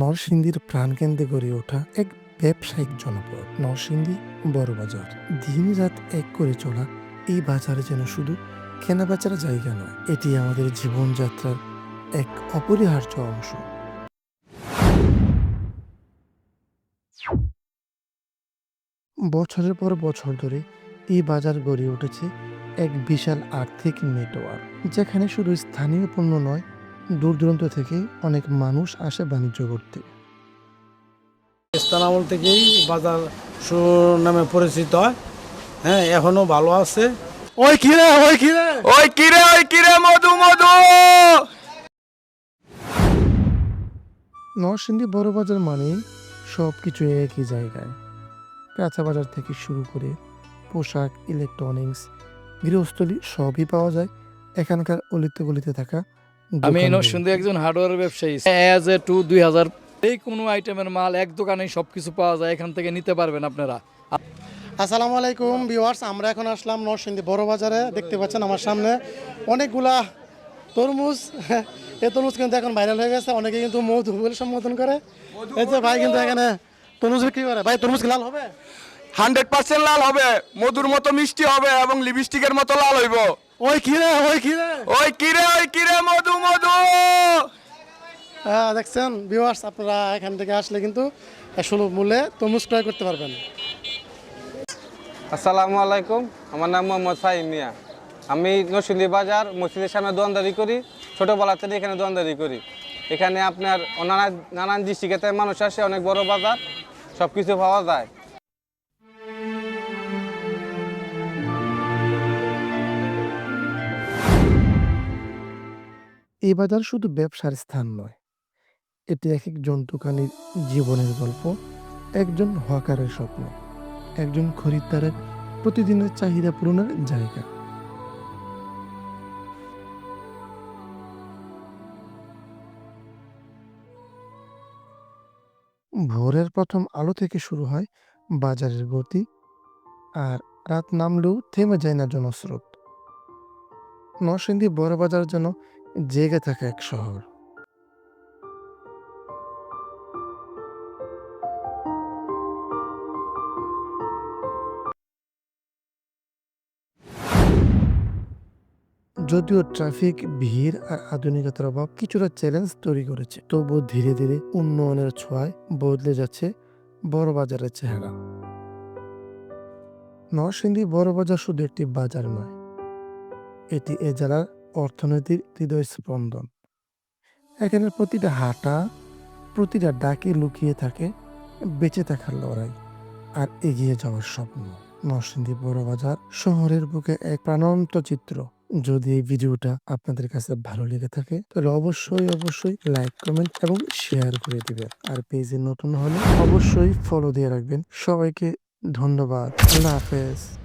নরসিংদীর প্রাণকেন্দ্রে গড়ে ওঠা এক ব্যবসায়িক জনপদ, নরসিংদী বড়বাজার দিন রাত এক করে চলা এই বাজারে যেন শুধু কেনাবেচার জায়গা নয়, এটি আমাদের জীবনযাত্রার এক অপরিহার্য অংশ। বছরের পর বছর ধরে এই বাজার গড়ে উঠেছে এক বিশাল আর্থিক নেটওয়ার্ক, যেখানে শুধু স্থানীয় পণ্য নয় দূর দূরান্ত থেকে অনেক মানুষ আসে বাণিজ্য করতে। স্থান আমল থেকেই বাজার নামে পরিচিত হয়। হ্যাঁ এখনও ভালো আছে। ওই কিরে ওই কিরে ওই কিরে ওই কিরে মধু মধু! নরসিংদী বড় বাজার মানেই সব কিছু একই জায়গায়। কাঁচা বাজার থেকে শুরু করে পোশাক ইলেকট্রনিক্স গৃহস্থলী সবই পাওয়া যায়। এখানকার অলিতে গলিতে থাকা আমি। নরসিংদী একজন হার্ডওয়্যার ব্যবসায়ী। এজ এ টু দুই হাজার এই কোনো আইটেমের মাল এক দোকানেই সব কিছু পাওয়া যায় এখান থেকে নিতে পারবেন আপনারা। আসসালামু আলাইকুম ভিউয়ার্স আমরা এখন আসলাম নরসিংদী বড় বাজারে। দেখতে পাচ্ছেন আমার সামনে অনেকগুলা তরমুজ। এই তরমুজ কিন্তু এখন ভাইরাল হয়ে গেছে অনেকে কিন্তু মধু বলে সম্বোধন করে। এই যে ভাই কিন্তু এখানে তরমুজ বিক্রি করে। ভাই তরমুজ লাল হবে? হান্ড্রেড পার্সেন্ট লাল হবে মধুর মতো মিষ্টি হবে এবং লিপস্টিকের মতো লাল হইব। ওই কিরে ওই কিরে ওই কিরে ওই কিরে মধু মধু? হ্যাঁ দেখছেন ভিউয়ার্স আপনারা এখান থেকে আসলে কিন্তু সুলভ মূল্যে তরমুজ ক্রয় করতে পারবেন। আসসালামু আলাইকুম আমার নাম মোহাম্মদ ফাহিম মিয়া। আমি নরসিংদী বাজার মসজিদের সামনে দোয়ানদারি করি ছোটোবেলা থেকে এখানে দোয়ানদারি করি। এখানে আপনার নানা নানান ডিস্ট্রিক্টের মানুষ আসে অনেক বড় বাজার সব কিছু পাওয়া যায়। এই বাজার শুধু ব্যবসার স্থান নয়। এটি এক এক জন্তুকালীর জীবনের গল্প, একজন হকারের স্বপ্ন, একজন খরিদ্দারের প্রতিদিনের চাহিদা পূরণের জায়গা। ভোরের প্রথম আলো থেকে শুরু হয় বাজারের গতি আর রাত নামলেও থেমে যায় না জনস্রোত। নরসিংদী বড় বাজার যেন জেগে থাকা এক শহর। যদিও ট্রাফিক, ভিড় আর আধুনিকতার অভাব কিছুটা চ্যালেঞ্জ তৈরি করেছে, তবুও ধীরে ধীরে উন্নয়নের ছোঁয়ায় বদলে যাচ্ছে বড় বাজারের চেহারা। নরসিংদী বড় বাজার শুধু একটি বাজার নয়, এটি এ জেলার অর্থনীতির হৃদয় স্পন্দন। এখানে প্রতিটা হাঁটা, প্রতিটা ডাকে লুকিয়ে থাকে, বেঁচে থাকার লড়াই আর এগিয়ে যাওয়ার স্বপ্ন। নরসিংদী বড় বাজার শহরের বুকে এক প্রাণন্ত চিত্র। যদি এই ভিডিওটা আপনাদের কাছে ভালো লেগে থাকে, তাহলে অবশ্যই অবশ্যই লাইক, কমেন্ট এবং শেয়ার করে দিবেন। আর পেজে নতুন হলে অবশ্যই ফলো দিয়ে রাখবেন। সবাইকে ধন্যবাদ। আল্লাহ হাফেজ।